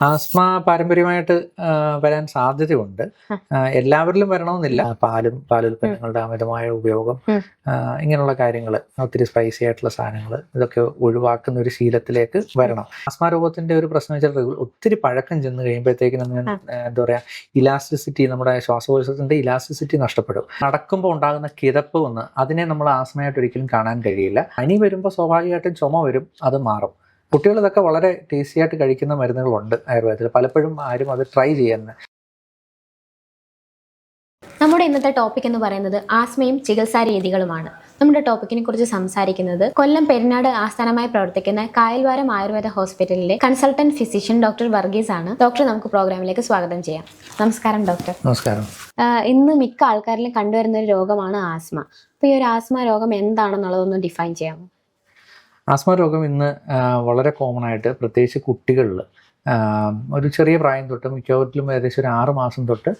Asthma പാരമ്പര്യമായിട്ട് വരാൻ സാധ്യതയുണ്ട്. എല്ലാവരിലും വരണമെന്നില്ല. പാലും പാലുൽപ്പന്നങ്ങളുടെ അമിതമായ ഉപയോഗം ഇങ്ങനെയുള്ള കാര്യങ്ങൾ ഒത്തിരി സ്പൈസി ആയിട്ടുള്ള സാധനങ്ങൾ ഇതൊക്കെ ഒഴിവാക്കുന്ന ഒരു ശീലത്തിലേക്ക് വരണം. ആസ്മ രോഗത്തിന്റെ ഒരു പ്രശ്നം വെച്ചാൽ ഒത്തിരി പഴക്കം ചെന്ന് കഴിയുമ്പോഴത്തേക്കിനും നമ്മൾ എന്താ പറയാ ഇലാസ്റ്റിസിറ്റി നമ്മുടെ ശ്വാസകോശത്തിന്റെ ഇലാസ്റ്റിസിറ്റി നഷ്ടപ്പെടും. നടക്കുമ്പോൾ ഉണ്ടാകുന്ന കിതപ്പ് ഒന്ന് അതിനെ നമ്മൾ ആസ്മയായിട്ട് ഒരിക്കലും കാണാൻ കഴിയില്ല. പനി വരുമ്പോൾ സ്വാഭാവികമായിട്ടും ചുമ വരും അത് മാറും. കുട്ടികൾ ഇതൊക്കെ വളരെ ടേസ്റ്റി ആയിട്ട് കഴിക്കുന്ന മരുന്നുകളുണ്ട് ആയുർവേദത്തിൽ. പലപ്പോഴും ആരും അത് ട്രൈ ചെയ്യുന്നത് നമ്മുടെ ഇന്നത്തെ ടോപ്പിക് എന്ന് പറയുന്നത് ആസ്മയും ചികിത്സാ രീതികളുമാണ്. നമ്മുടെ ടോപ്പിക്കിനെ കുറിച്ച് സംസാരിക്കുന്നത് കൊല്ലം പെരിനാട് ആസ്ഥാനമായി പ്രവർത്തിക്കുന്ന കായൽവാരം ആയുർവേദ ഹോസ്പിറ്റലിലെ കൺസൾട്ടന്റ് ഫിസിഷ്യൻ ഡോക്ടർ വർഗീസ് ആണ്. ഡോക്ടർ നമുക്ക് പ്രോഗ്രാമിലേക്ക് സ്വാഗതം ചെയ്യാം. നമസ്കാരം ഡോക്ടർ നമസ്കാരം. ഇന്ന് മിക്ക ആൾക്കാരിലും കണ്ടുവരുന്ന ഒരു രോഗമാണ് ആസ്മ. അപ്പൊ ഈ ഒരു ആസ്മ രോഗം എന്താണെന്നുള്ളതൊന്ന് ഡിഫൈൻ ചെയ്യാമോ? ആസ്മ രോഗം ഇന്ന് വളരെ കോമൺ ആയിട്ട് പ്രത്യേകിച്ച് കുട്ടികളിൽ ഒരു ചെറിയ പ്രായം തൊട്ട് മിക്കവരിലും ഏകദേശം ഒരു ആറ് മാസം തൊട്ട്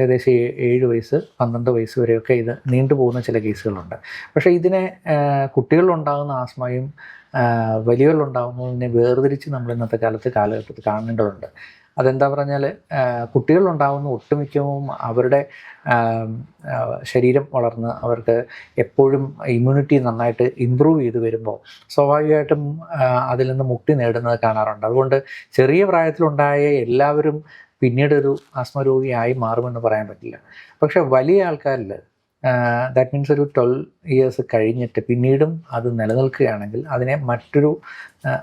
ഏകദേശം ഏഴ് വയസ്സ് പന്ത്രണ്ട് വയസ്സ് വരെയൊക്കെ ഇത് നീണ്ടുപോകുന്ന ചില കേസുകളുണ്ട്. പക്ഷേ ഇതിനെ കുട്ടികളിലുണ്ടാകുന്ന ആസ്മയും വലിയവരിലുണ്ടാകുന്നതിനെ വേർതിരിച്ച് നമ്മൾ ഇന്നത്തെ കാലത്ത് കാലഘട്ടത്തിൽ കാണേണ്ടതുണ്ട്. അതെന്താ പറഞ്ഞാൽ കുട്ടികളിലുണ്ടാകുന്ന ഒട്ടുമിക്കവും അവരുടെ ശരീരം വളർന്ന് അവർക്ക് എപ്പോഴും ഇമ്മ്യൂണിറ്റി നന്നായിട്ട് ഇമ്പ്രൂവ് ചെയ്ത് വരുമ്പോൾ സ്വാഭാവികമായിട്ടും അതിൽ നിന്ന് മുക്തി നേടുന്നത് കാണാറുണ്ട്. അതുകൊണ്ട് ചെറിയ പ്രായത്തിലുണ്ടായ എല്ലാവരും പിന്നീടൊരു ആസ്മരോഗിയായി ആസ്മ രോഗിയായി മാറുമെന്ന് പറയാൻ പറ്റില്ല. പക്ഷെ വലിയ ആൾക്കാരിൽ ദാറ്റ് മീൻസ് ഒരു ട്വൽവ് ഇയേഴ്സ് കഴിഞ്ഞിട്ട് പിന്നീടും അത് നിലനിൽക്കുകയാണെങ്കിൽ അതിനെ മറ്റൊരു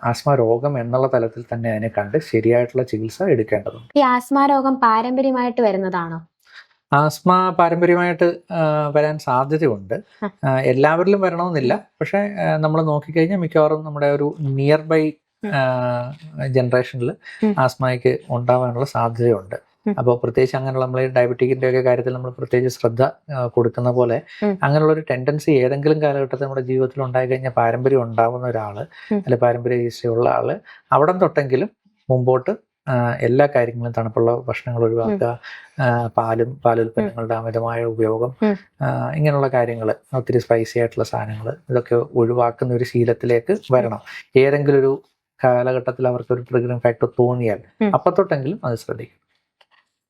ആസ്മ രോഗം എന്നുള്ള തലത്തിൽ തന്നെ അതിനെ കണ്ട് ശരിയായിട്ടുള്ള ചികിത്സ എടുക്കേണ്ടതുണ്ട്. ഈ ആസ്മ രോഗം പാരമ്പര്യമായിട്ട് വരുന്നതാണോ? ആസ്മ പാരമ്പര്യമായിട്ട് വരാൻ സാധ്യതയുണ്ട്. എല്ലാവരിലും വരണമെന്നില്ല. പക്ഷെ നമ്മൾ നോക്കിക്കഴിഞ്ഞാൽ മിക്കവാറും നമ്മുടെ ഒരു നിയർ ബൈ ജനറേഷനിൽ ആസ്മയ്ക്ക് ഉണ്ടാവാനുള്ള സാധ്യതയുണ്ട്. അപ്പോൾ പ്രത്യേകിച്ച് അങ്ങനെയുള്ള നമ്മൾ ഡയബറ്റിക്കിന്റെ ഒക്കെ കാര്യത്തിൽ നമ്മൾ പ്രത്യേകിച്ച് ശ്രദ്ധ കൊടുക്കുന്ന പോലെ അങ്ങനെയുള്ള ഒരു ടെൻഡൻസി ഏതെങ്കിലും കാലഘട്ടത്തിൽ നമ്മുടെ ജീവിതത്തിൽ ഉണ്ടായി കഴിഞ്ഞാൽ പാരമ്പര്യം ഉണ്ടാവുന്ന ഒരാൾ. അല്ലെ പാരമ്പര്യ ചികിത്സയുള്ള ഉള്ള ആൾ അവിടം തൊട്ടെങ്കിലും മുമ്പോട്ട് എല്ലാ കാര്യങ്ങളും തണുപ്പുള്ള ഭക്ഷണങ്ങൾ ഒഴിവാക്കുക പാലും പാലുൽപ്പന്നങ്ങളുടെ അമിതമായ ഉപയോഗം ഇങ്ങനെയുള്ള കാര്യങ്ങൾ ഒത്തിരി സ്പൈസി ആയിട്ടുള്ള സാധനങ്ങൾ ഇതൊക്കെ ഒഴിവാക്കുന്ന ഒരു ശീലത്തിലേക്ക് വരണം. ഏതെങ്കിലും ഒരു കാലഘട്ടത്തിൽ അവർക്ക് ഒരു ട്രിഗറിംഗ് ഫാക്ടർ തോന്നിയാൽ അപ്പത്തൊട്ടെങ്കിലും തൊട്ടെങ്കിലും അത് ശ്രദ്ധിക്കും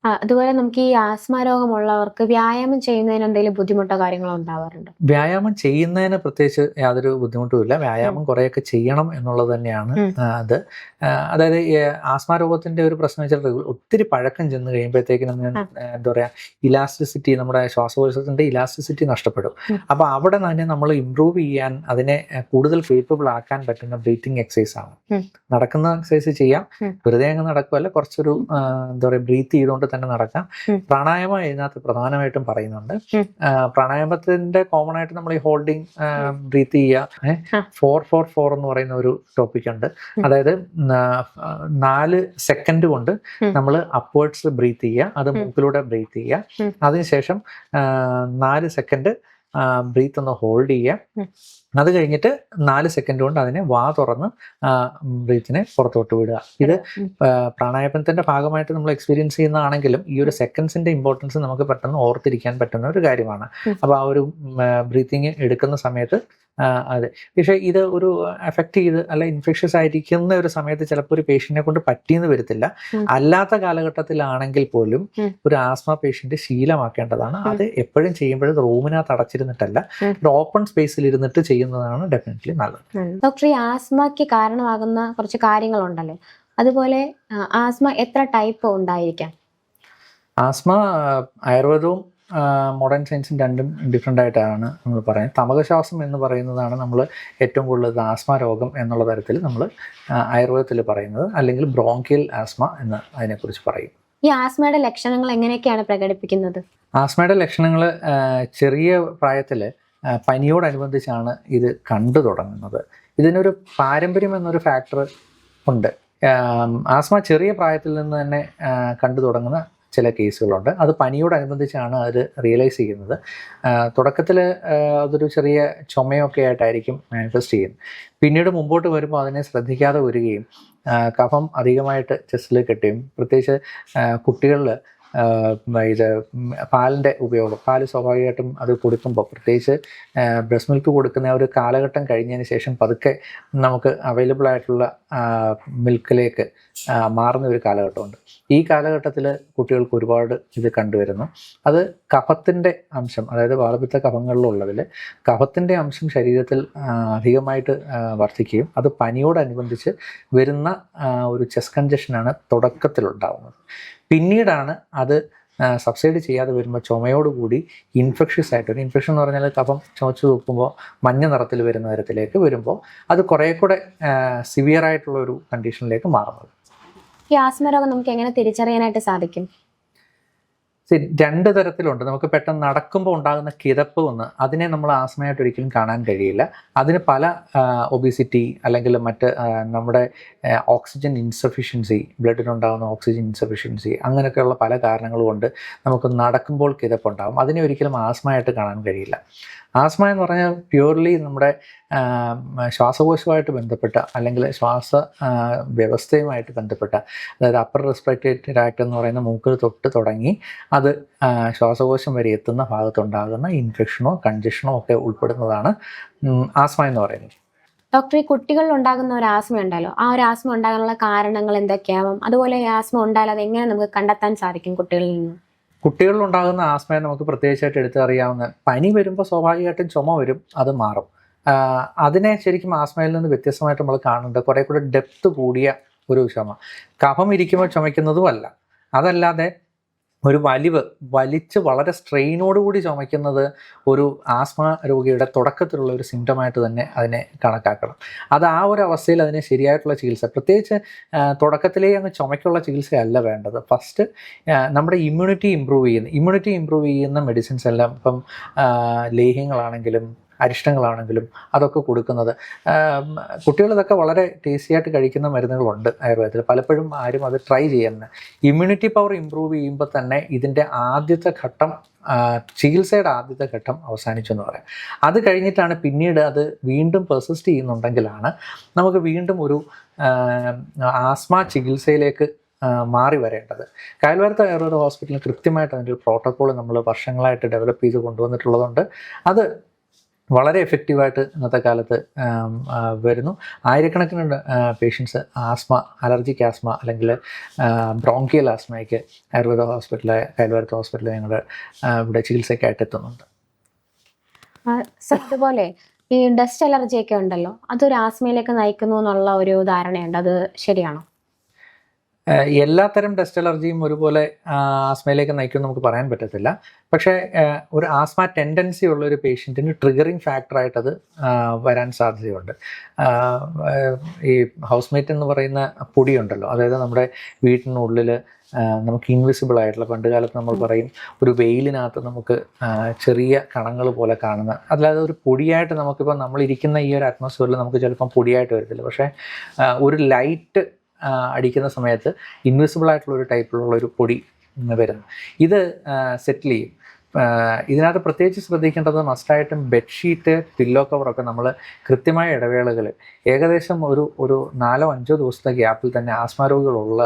ആ, അതുപോലെ നമുക്ക് ഈ ആസ്മ രോഗമുള്ളവർക്ക് വ്യായാമം ചെയ്യുന്നതിന് എന്തെങ്കിലും ബുദ്ധിമുട്ടോ കാര്യങ്ങളോ ഉണ്ടാവാറുണ്ടോ വ്യായാമം ചെയ്യുന്നതിന് പ്രത്യേകിച്ച് യാതൊരു ബുദ്ധിമുട്ടുമില്ല വ്യായാമം കുറേയൊക്കെ ചെയ്യണം എന്നുള്ളത് തന്നെയാണ് ഉം. ആ, അത് ആ, അതായത് ഈ ആസ്മ രോഗത്തിന്റെ ഒരു പ്രശ്നം വെച്ചാൽ ഒത്തിരി പഴക്കം ചെന്ന് കഴിയുമ്പോഴത്തേക്കിനും നമ്മൾ ആ. എന്താ പറയാ ഇലാസ്റ്റിസിറ്റി നമ്മുടെ ശ്വാസകോശത്തിന്റെ ഇലാസ്റ്റിസിറ്റി നഷ്ടപ്പെടും ഉം. അപ്പൊ അവിടെ തന്നെ നമ്മൾ ഇംപ്രൂവ് ചെയ്യാൻ അതിനെ ആ, കൂടുതൽ കേപ്പബിൾ ആക്കാൻ പറ്റുന്ന ബ്രീത്തിങ് എക്സസൈസ് ആണ് ഉം. നടക്കുന്ന എക്സസൈസ് ചെയ്യാം ഉം. വെറുതെ അങ്ങ് നടക്കുമല്ല കുറച്ചൊരു ആ, എന്താ പറയാ ബ്രീത്ത് ചെയ്തുകൊണ്ട് തന്നെ നടക്കാം. പ്രാണായാമം ഇതിനകത്ത് പ്രധാനമായിട്ടും പറയുന്നുണ്ട്. പ്രാണായാമത്തിന്റെ കോമൺ ആയിട്ട് നമ്മൾ ഈ ഹോൾഡിങ് ബ്രീത്ത് ചെയ്യുക. ഫോർ ഫോർ ഫോർ എന്ന് പറയുന്ന ഒരു ടോപ്പിക് ഉണ്ട് അതായത് നാല് സെക്കൻഡ് കൊണ്ട് നമ്മൾ അപ്വേർഡ്സ് ബ്രീത്ത് ചെയ്യുക അത്. മൂക്കിലൂടെ ബ്രീത്ത് ചെയ്യുക. അതിനുശേഷം നാല് സെക്കൻഡ് ബ്രീത്ത് ഒന്ന് ഹോൾഡ് ചെയ്യുക. അത് കഴിഞ്ഞിട്ട് നാല് സെക്കൻഡ് കൊണ്ട് അതിനെ വാ തുറന്ന് ബ്രീത്തിനെ പുറത്തോട്ട് വിടുക ഇത്. പ്രാണായാമത്തിന്റെ ഭാഗമായിട്ട് നമ്മൾ എക്സ്പീരിയൻസ് ചെയ്യുന്നതാണെങ്കിലും ഈ ഒരു സെക്കൻഡ്സിന്റെ ഇമ്പോർട്ടൻസ് നമുക്ക് പെട്ടെന്ന് ഓർത്തിരിക്കാൻ പറ്റുന്ന ഒരു കാര്യമാണ് അപ്പൊ അപ്പോൾ ആ ഒരു ബ്രീത്തിങ് എടുക്കുന്ന സമയത്ത് അതെ. പക്ഷേ ഇത് ഒരു എഫക്ട് ചെയ്ത് അല്ല ഇൻഫെക്ഷ്യസ് ആയിരിക്കുന്ന ഒരു സമയത്ത് ചിലപ്പോൾ ഒരു പേഷ്യന്റിനെ കൊണ്ട് പറ്റിയെന്ന് വരത്തില്ല. അല്ലാത്ത കാലഘട്ടത്തിലാണെങ്കിൽ പോലും ഒരു ആസ്മ പേഷ്യന്റ് ശീലമാക്കേണ്ടതാണ്. അത് എപ്പോഴും ചെയ്യുമ്പോഴും റൂമിനകത്ത് അടച്ചിരുന്നിട്ടല്ല ഒരു ഓപ്പൺ സ്പേസിൽ ഇരുന്നിട്ട് ചെയ്യുന്നതാണ് ഡെഫിനറ്റ്ലി നല്ലത്. ഡോക്ടർ ഈ ആസ്മയ്ക്ക് കാരണമാകുന്ന കുറച്ച് കാര്യങ്ങളുണ്ടല്ലോ? അതുപോലെ ആസ്മ എത്ര ടൈപ്പ് ഉണ്ടായിരിക്കാം? ആസ്മ ആയുർവേദവും മോഡേൺ സയൻസും രണ്ടും ഡിഫറെന്റ് ആയിട്ടാണ് നമ്മൾ പറയുന്നത്. തമകശ്വാസം എന്ന് പറയുന്നതാണ് നമ്മൾ ഏറ്റവും കൂടുതൽ ആസ്മ രോഗം എന്നുള്ള തരത്തിൽ നമ്മൾ ആയുർവേദത്തിൽ പറയുന്നത്. അല്ലെങ്കിൽ ബ്രോങ്കിയൽ ആസ്മ എന്ന് അതിനെക്കുറിച്ച് പറയും. ഈ ആസ്മയുടെ ലക്ഷണങ്ങൾ എങ്ങനെയൊക്കെയാണ് പ്രകടിപ്പിക്കുന്നത്? ആസ്മയുടെ ലക്ഷണങ്ങൾ ചെറിയ പ്രായത്തിൽ പനിയോടനുബന്ധിച്ചാണ് ഇത് കണ്ടു തുടങ്ങുന്നത്. ഇതിനൊരു പാരമ്പര്യം എന്നൊരു ഫാക്ടർ ഉണ്ട്. ആസ്മ ചെറിയ പ്രായത്തിൽ നിന്ന് തന്നെ കണ്ടു തുടങ്ങുന്ന ചില കേസുകളുണ്ട്. അത് പനിയോടനുബന്ധിച്ചാണ് അവർ റിയലൈസ് ചെയ്യുന്നത്. തുടക്കത്തിൽ അതൊരു ചെറിയ ചുമയൊക്കെ ആയിട്ടായിരിക്കും മാനിഫെസ്റ്റ് ചെയ്യുന്നത്. പിന്നീട് മുമ്പോട്ട് വരുമ്പോൾ അതിനെ ശ്രദ്ധിക്കാതെ വരികയും കഫം അധികമായിട്ട് ചെസ്റ്റിൽ കെട്ടുകയും പ്രത്യേകിച്ച് കുട്ടികളിൽ ഇത് പാലിന്റെ ഉപയോഗം പാൽ സ്വാഭാവികമായിട്ടും അത് കൊടുക്കുമ്പോൾ പ്രത്യേകിച്ച് ബ്രസ്റ്റ് മിൽക്ക് കൊടുക്കുന്ന ഒരു കാലഘട്ടം കഴിഞ്ഞതിന് ശേഷം പതുക്കെ നമുക്ക് അവൈലബിൾ ആയിട്ടുള്ള മിൽക്കിലേക്ക് മാറുന്ന ഒരു കാലഘട്ടമുണ്ട്. ഈ കാലഘട്ടത്തിൽ കുട്ടികൾക്ക് ഒരുപാട് ഇത് കണ്ടുവരുന്നു. അത് കഫത്തിന്റെ അംശം അതായത് വാളപിത്ത കഫങ്ങളിലുള്ളതിൽ കഫത്തിന്റെ അംശം ശരീരത്തിൽ അധികമായിട്ട് വർദ്ധിക്കുകയും അത് പനിയോടനുബന്ധിച്ച് വരുന്ന ഒരു ചെസ്റ്റ് കൺജഷനാണ് തുടക്കത്തിലുണ്ടാവുന്നത്. പിന്നീടാണ് അത് സബ്സൈഡ് ചെയ്യാതെ വരുമ്പോൾ ചുമയോടുകൂടി ഇൻഫെക്ഷ്യസ് ആയിട്ട് ഒരു ഇൻഫെക്ഷൻ എന്ന് പറഞ്ഞാൽ കഫം ചുമച്ച് നോക്കുമ്പോൾ മഞ്ഞ നിറത്തിൽ വരുന്ന തരത്തിലേക്ക് വരുമ്പോൾ അത് കുറേ കൂടെ സിവിയർ ആയിട്ടുള്ള ഒരു കണ്ടീഷനിലേക്ക് മാറുന്നത്. ഈ ആസ്മ രോഗം നമുക്ക് എങ്ങനെ തിരിച്ചറിയാനായിട്ട് സാധിക്കും? രണ്ട് തരത്തിലുണ്ട്. നമുക്ക് പെട്ടെന്ന് നടക്കുമ്പോൾ ഉണ്ടാകുന്ന കിതപ്പ് ഒന്ന് അതിനെ നമ്മൾ ആസ്മയായിട്ട് ഒരിക്കലും കാണാൻ കഴിയില്ല. അതിന് പല ഒബിസിറ്റി അല്ലെങ്കിൽ മറ്റ് നമ്മുടെ ഓക്സിജൻ ഇൻസഫിഷ്യൻസി ബ്ലഡിലുണ്ടാകുന്ന ഓക്സിജൻ ഇൻസഫിഷ്യൻസി അങ്ങനെയൊക്കെയുള്ള പല കാരണങ്ങൾ കൊണ്ട് നമുക്ക് നടക്കുമ്പോൾ കിതപ്പുണ്ടാകും. അതിനെ ഒരിക്കലും ആസ്മയായിട്ട് കാണാൻ കഴിയില്ല. ആസ്മ എന്ന് പറഞ്ഞാൽ പ്യൂർലി നമ്മുടെ ശ്വാസകോശവുമായിട്ട് ബന്ധപ്പെട്ട അല്ലെങ്കിൽ ശ്വാസ വ്യവസ്ഥയുമായിട്ട് ബന്ധപ്പെട്ട അതായത് അപ്പർ റെസ്പിറേറ്ററി ആക്ട് എന്ന് പറയുന്ന മൂക്കിൽ തൊട്ട് തുടങ്ങി അത് ആ, ശ്വാസകോശം വരെ എത്തുന്ന ഭാഗത്തുണ്ടാകുന്ന ഇൻഫെക്ഷനോ കൺജഷനോ ഒക്കെ ഉൾപ്പെടുന്നതാണ് ആസ്മ എന്ന് പറയുന്നത്. ഡോക്ടർ ഈ കുട്ടികളിൽ ഉണ്ടാകുന്ന ഒരു ആസ്മ ഉണ്ടല്ലോ ആ ഒരു ആസ്മ ഉണ്ടാകാനുള്ള കാരണങ്ങൾ എന്തൊക്കെയാവും? അതുപോലെ ഈ ആസ്മ ഉണ്ടായാൽ അത് എങ്ങനെ നമുക്ക് കണ്ടെത്താൻ സാധിക്കും കുട്ടികളിൽ നിന്ന്? കുട്ടികളിൽ ഉണ്ടാകുന്ന ആസ്മയെ നമുക്ക് പ്രത്യേകിച്ചായിട്ട് എടുത്തറിയാവുന്ന പനി വരുമ്പോൾ സ്വാഭാവികമായിട്ടും ചുമ വരും അത് മാറും. അതിനെ ശരിക്കും ആസ്മയിൽ നിന്ന് വ്യത്യസ്തമായിട്ട് നമ്മൾ കാണുന്നുണ്ട്. കുറേ കൂടെ ഡെപ്ത് കൂടിയ ഒരു ചുമ. കഫം ഇരിക്കുമ്പോൾ ചുമയ്ക്കുന്നതും അല്ല. അതല്ലാതെ ഒരു വലിവ് വലിച്ച് വളരെ സ്ട്രെയിനോടുകൂടി ചുമയ്ക്കുന്നത് ഒരു ആസ്മ രോഗിയുടെ തുടക്കത്തിലുള്ള ഒരു സിംറ്റമായിട്ട് തന്നെ അതിനെ കണക്കാക്കണം. അത് ആ ഒരു അവസ്ഥയിൽ അതിന് ശരിയായിട്ടുള്ള ചികിത്സ പ്രത്യേകിച്ച് തുടക്കത്തിലേ അങ്ങ് ചുമയ്ക്കുള്ള ചികിത്സയല്ല വേണ്ടത്. ഫസ്റ്റ് നമ്മുടെ ഇമ്മ്യൂണിറ്റി ഇമ്പ്രൂവ് ചെയ്യുന്ന ഇമ്മ്യൂണിറ്റി ഇമ്പ്രൂവ് ചെയ്യുന്ന മെഡിസിൻസ് എല്ലാം ഇപ്പം ലേഹ്യങ്ങളാണെങ്കിലും അരിഷ്ടങ്ങളാണെങ്കിലും അതൊക്കെ കൊടുക്കുന്നത്. കുട്ടികൾ ഇതൊക്കെ വളരെ ടേസ്റ്റി ആയിട്ട് കഴിക്കുന്ന മരുന്നുകളുണ്ട് ആയുർവേദത്തിൽ. പലപ്പോഴും ആരും അത് ട്രൈ ചെയ്യുന്നത് ഇമ്മ്യൂണിറ്റി പവർ ഇമ്പ്രൂവ് ചെയ്യുമ്പോൾ തന്നെ ഇതിന്റെ ആദ്യത്തെ ഘട്ടം ചികിത്സയുടെ ആദ്യത്തെ ഘട്ടം അവസാനിച്ചു എന്ന് പറയാം. അത് കഴിഞ്ഞിട്ടാണ് പിന്നീട് അത് വീണ്ടും പെർസിസ്റ്റ് ചെയ്യുന്നുണ്ടെങ്കിലാണ് നമുക്ക് വീണ്ടും ഒരു ആസ്മ ചികിത്സയിലേക്ക് മാറി വരേണ്ടത്. കായൽവാരത്ത് ആയുർവേദ ഹോസ്പിറ്റലിൽ കൃത്യമായിട്ട് അതിന്റെ ഒരു പ്രോട്ടോക്കോൾ നമ്മൾ വർഷങ്ങളായിട്ട് ഡെവലപ്പ് ചെയ്ത് കൊണ്ടുവന്നിട്ടുള്ളതുകൊണ്ട് അത് വളരെ എഫക്റ്റീവായിട്ട് ഇന്നത്തെ കാലത്ത് വരുന്നു. ആയിരക്കണക്കിന് പേഷ്യൻസ് ആസ്മ അലർജിക് ആസ്മ അല്ലെങ്കിൽ ബ്രോങ്കിയൽ ആസ്മയ്ക്ക് ആയുർവേദ ഹോസ്പിറ്റലിലെ കയൽവാരത്ത് ഹോസ്പിറ്റലിൽ ഞങ്ങൾ ഇവിടെ ചികിത്സയ്ക്കായിട്ട് എത്തുന്നുണ്ട്. അതുപോലെ ഈ ഡസ്റ്റ് അലർജിയൊക്കെ ഉണ്ടല്ലോ അതൊരു ആസ്മയിലേക്ക് നയിക്കുന്നു എന്നുള്ള ഒരു ധാരണയുണ്ട്. അത് ശരിയാണോ? എല്ലാത്തരം ഡസ്റ്റ് അലർജിയും ഒരുപോലെ ആസ്മയിലേക്ക് നയിക്കും നമുക്ക് പറയാൻ പറ്റത്തില്ല. പക്ഷേ ഒരു ആസ്മ ടെൻഡൻസി ഉള്ള ഒരു പേഷ്യന്റിന് ട്രിഗറിങ് ഫാക്ടറായിട്ടത് വരാൻ സാധ്യതയുണ്ട്. ഈ ഹൗസ് മേറ്റ് എന്ന് പറയുന്ന പൊടിയുണ്ടല്ലോ. അതായത് നമ്മുടെ വീട്ടിനുള്ളിൽ നമുക്ക് ഇൻവിസിബിൾ ആയിട്ടുള്ള പണ്ട് കാലത്ത് നമ്മൾ പറയും ഒരു വെയിലിനകത്ത് നമുക്ക് ചെറിയ കണങ്ങൾ പോലെ കാണുന്ന അല്ലാതെ ഒരു പൊടിയായിട്ട് നമുക്കിപ്പോൾ നമ്മളിരിക്കുന്ന ഈ ഒരു അറ്റ്മോസ്ഫിയറിൽ നമുക്ക് ചിലപ്പം പൊടിയായിട്ട് വരത്തില്ല. പക്ഷേ ഒരു ലൈറ്റ് അടിക്കുന്ന സമയത്ത് ഇൻവിസിബിൾ ആയിട്ടുള്ള ഒരു ടൈപ്പിലുള്ള ഒരു പൊടി വരുന്നു. ഇത് സെറ്റിൽ ചെയ്യും. ഇതിനകത്ത് പ്രത്യേകിച്ച് ശ്രദ്ധിക്കേണ്ടത് മസ്റ്റായിട്ടും ബെഡ്ഷീറ്റ് പില്ലോ കവറൊക്കെ നമ്മൾ കൃത്യമായ ഇടവേളകൾ ഏകദേശം ഒരു ഒരു നാലോ അഞ്ചോ ദിവസത്തെ ഗ്യാപ്പിൽ തന്നെ ആസ്മ രോഗികളുള്ള